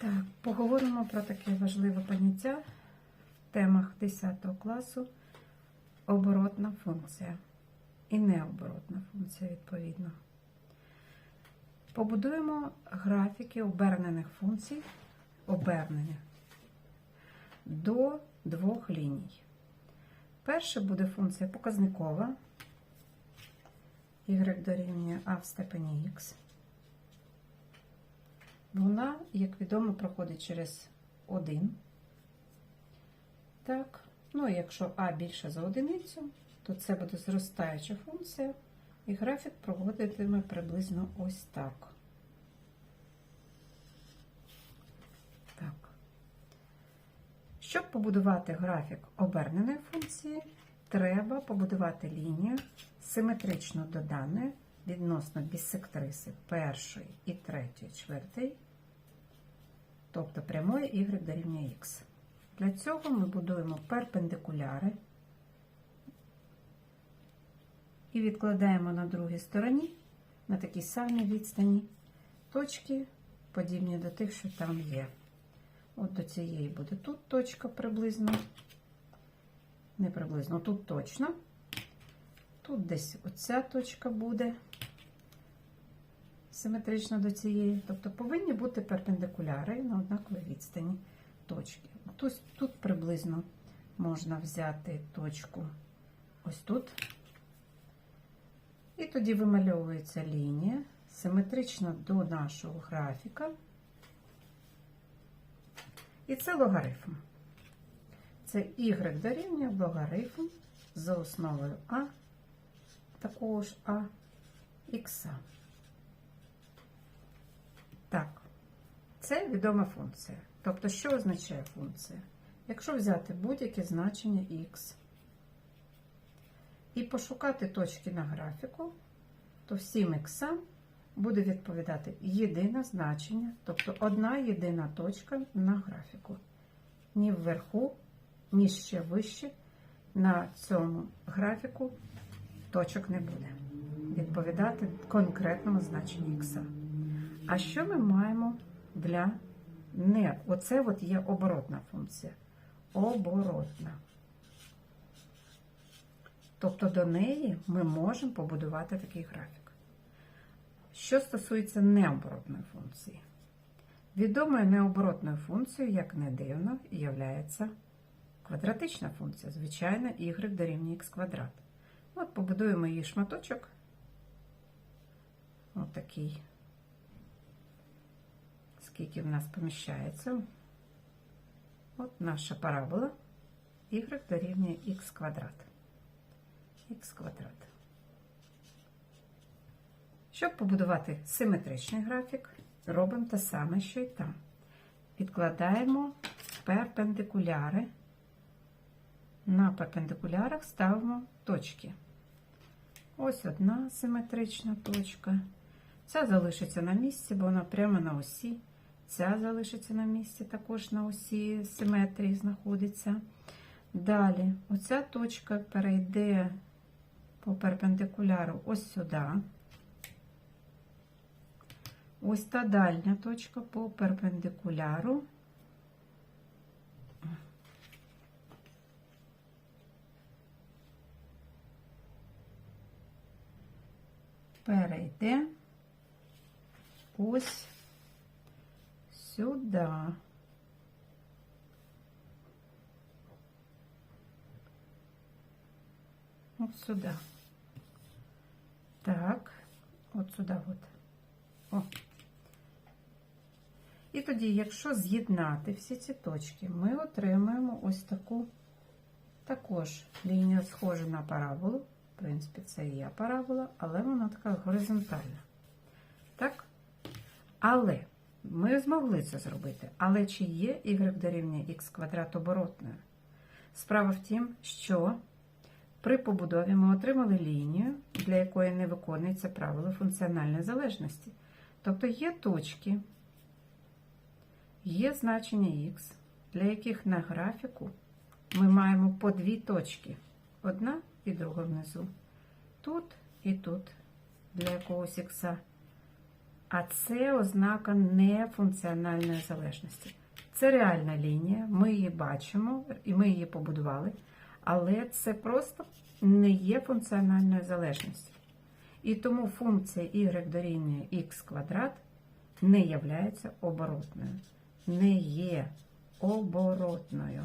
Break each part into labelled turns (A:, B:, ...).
A: Так, поговоримо про таке важливе поняття в темах 10 класу оборотна функція і необоротна функція, відповідно. Побудуємо графіки обернених функцій обернення до двох ліній. Перша буде функція показникова y дорівнює а в степені х. Вона, як відомо, проходить через 1. Так, ну, якщо а більше за одиницю, то це буде зростаюча функція, і графік проводитиме приблизно ось так. Так. Щоб побудувати графік оберненої функції, треба побудувати лінію симетрично до даної відносно бісектриси першої і третьої чвертої, тобто прямої y дорівнює х. Для цього ми будуємо перпендикуляри і відкладаємо на другій стороні, на такій самій відстані, точки, подібні до тих, що там є. От до цієї буде тут точка приблизно, не приблизно, тут точно. Тут десь оця точка буде симетрично до цієї. Тобто повинні бути перпендикуляри на однаковій відстані точки. Тут, тут приблизно можна взяти точку ось тут. І тоді вимальовується лінія симетрично до нашого графіка. І це логарифм. Це y дорівнює логарифм за основою А такого ж А х. Так, це відома функція. Тобто, що означає функція? Якщо взяти будь-яке значення х і пошукати точки на графіку, то всім х буде відповідати єдине значення, тобто одна єдина точка на графіку. Ні вверху, ні ще вище на цьому графіку точок не буде. Відповідати конкретному значенню х. А що ми маємо для не? Оце от є оборотна функція. Оборотна. Тобто до неї ми можемо побудувати такий графік. Що стосується необоротної функції, відомою необоротною функцією, як не дивно, є квадратична функція, звичайно, y дорівнює х квадрат. От побудуємо її шматочок. Отакий. Скільки в нас поміщається. От наша парабола y дорівнює х квадрат. х квадрат. Щоб побудувати симетричний графік, робимо те саме, що і там. Відкладаємо перпендикуляри. На перпендикулярах ставимо точки. Ось одна симетрична точка. Ця залишиться на місці, бо вона прямо на осі. Ця залишиться на місці, також на осі симетрії знаходиться. Далі, оця точка перейде по перпендикуляру ось сюди. Ось та дальня точка по перпендикуляру. Перейде ось сюди. От сюди. Так, от сюди от. О. І тоді, якщо з'єднати всі ці точки, ми отримаємо ось таку також лінію схожу на параболу. В принципі, це і є парабола, але вона така горизонтальна. Так? Але ми змогли це зробити. Але чи є y дорівнює х квадрат оборотною? Справа в тім, що при побудові ми отримали лінію, для якої не виконується правило функціональної залежності. Тобто є точки, є значення х, для яких на графіку ми маємо по дві точки. Одна і друга внизу. Тут і тут для якогось ікса. А це ознака нефункціональної залежності. Це реальна лінія, ми її бачимо і ми її побудували, але це просто не є функціональною залежністю. І тому функція y дорівнює x квадрат не являється оборотною. Не є оборотною.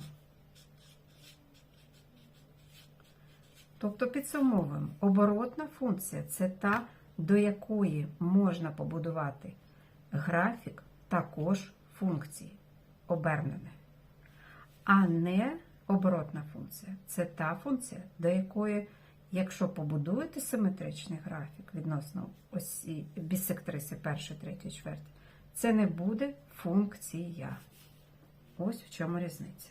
A: Тобто підсумовуємо, оборотна функція це та, до якої можна побудувати графік також функції обернене. А не оборотна функція це та функція, до якої, якщо побудуєте симетричний графік відносно осі бісектриси першої, третьої, четвертої, це не буде функція. Ось в чому різниця.